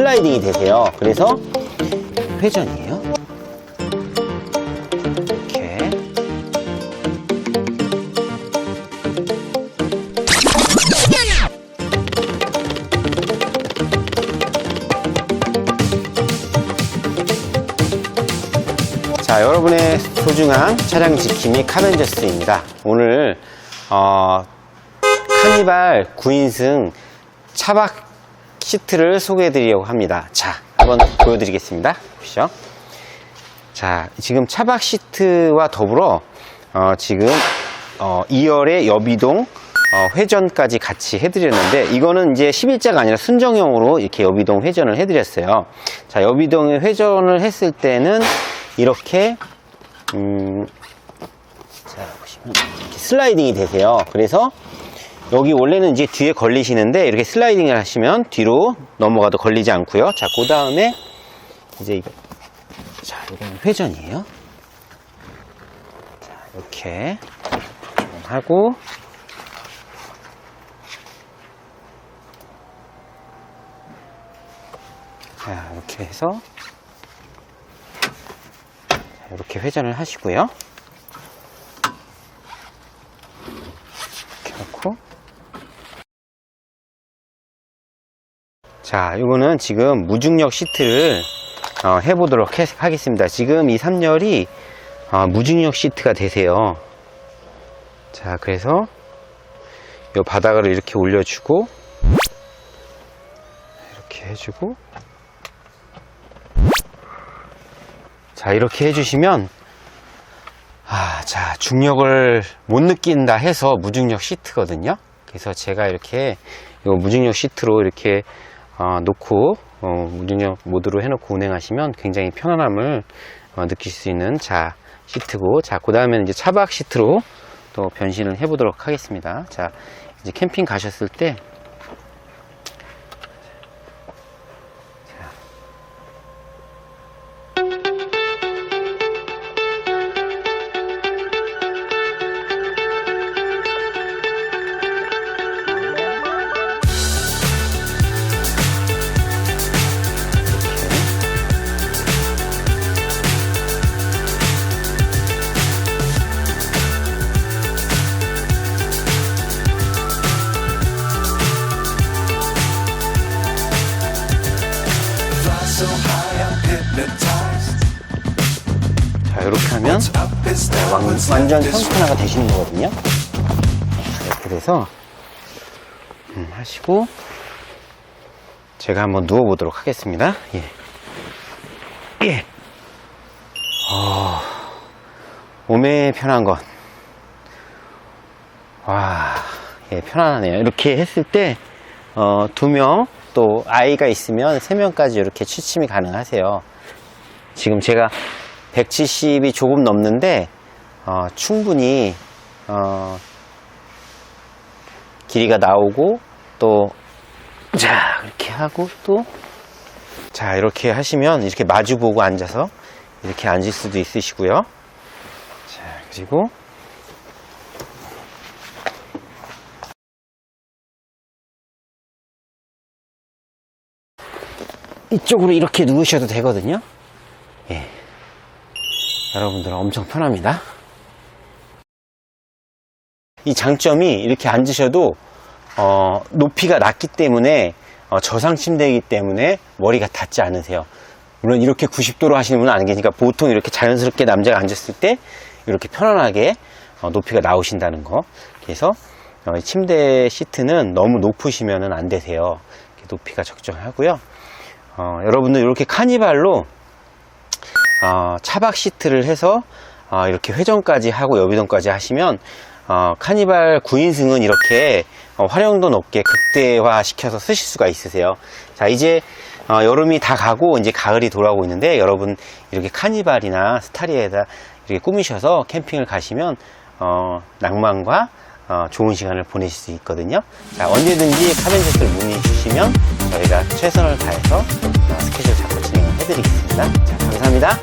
슬라이딩이 되세요. 그래서 회전이에요. 이렇게. 자, 여러분의 소중한 차량 지킴이 카벤저스입니다. 오늘 어, 카니발 9인승 차박 시트를 소개해 드리려고 합니다. 자, 한번 보여드리겠습니다. 보시죠. 자, 지금 차박 시트와 더불어 어, 지금 어, 2열의 여비동 어, 회전까지 같이 해드렸는데 이거는 이제 11자가 아니라 순정형으로 이렇게 여비동 회전을 해드렸어요. 자, 여비동 회전을 했을 때는 이렇게 음, 자 보시면 이렇게 슬라이딩이 되세요. 그래서 여기 원래는 이제 뒤에 걸리시는데 이렇게 슬라이딩을 하시면 뒤로 넘어가도 걸리지 않고요. 자, 그 다음에 이제 이거 자, 이건 회전이에요. 자, 이렇게 하고 자, 이렇게 해서 자, 이렇게 회전을 하시고요. 이렇게 놓고 자, 이거는 지금 무중력 시트를 어, 해보도록 해- 하겠습니다. 지금 이 3열이 어, 무중력 시트가 되세요. 자, 그래서 이 바닥을 이렇게 올려주고 이렇게 해주고 자, 이렇게 해주시면 아, 자, 중력을 못 느낀다 해서 무중력 시트거든요. 그래서 제가 이렇게 이 무중력 시트로 이렇게 어, 놓고 어, 무중력 모드로 해놓고 운행하시면 굉장히 편안함을 어, 느낄 수 있는 자 시트고 자그 다음에는 이제 차박 시트로 또 변신을 해보도록 하겠습니다. 자 이제 캠핑 가셨을 때 자 이렇게 하면 완전 평탄화가 되시는 거거든요. 이렇게 돼서 음, 하시고 제가 한번 누워 보도록 하겠습니다. 예. 예. 어, 몸에 편한 것. 와, 예, 편안하네요. 이렇게 했을 때, 어, 두 명, 또 아이가 있으면 세 명까지 이렇게 취침이 가능하세요. 지금 제가 170이 조금 넘는데 어, 충분히 어, 길이가 나오고 또 자, 이렇게 하고 또 자, 이렇게 하시면 이렇게 마주 보고 앉아서 이렇게 앉을 수도 있으시고요. 자, 그리고 이쪽으로 이렇게 누우셔도 되거든요. 예. 여러분들은 엄청 편합니다. 이 장점이 이렇게 앉으셔도 어, 높이가 낮기 때문에 어, 저상 침대이기 때문에 머리가 닿지 않으세요. 물론 이렇게 90도로 하시는 분은 안 계시니까 보통 이렇게 자연스럽게 남자가 앉았을 때 이렇게 편안하게 어, 높이가 나오신다는 거. 그래서 어, 이 침대 시트는 너무 높으시면 안 되세요. 높이가 적정하고요. 어, 여러분들 이렇게 카니발로 어, 차박 시트를 해서 어, 이렇게 회전까지 하고 여비동까지 하시면 어, 카니발 9인승은 이렇게 어, 활용도 높게 극대화 시켜서 쓰실 수가 있으세요. 자 이제 어, 여름이 다 가고 이제 가을이 돌아오고 있는데 여러분 이렇게 카니발이나 스타리에다 이렇게 꾸미셔서 캠핑을 가시면 어, 낭만과 어, 좋은 시간을 보내실 수 있거든요. 자 언제든지 카벤저스를 문의 주시면 저희가 최선을 다해서 어, 스케줄 잡고 진행을 해드리겠습니다. 자 감사합니다.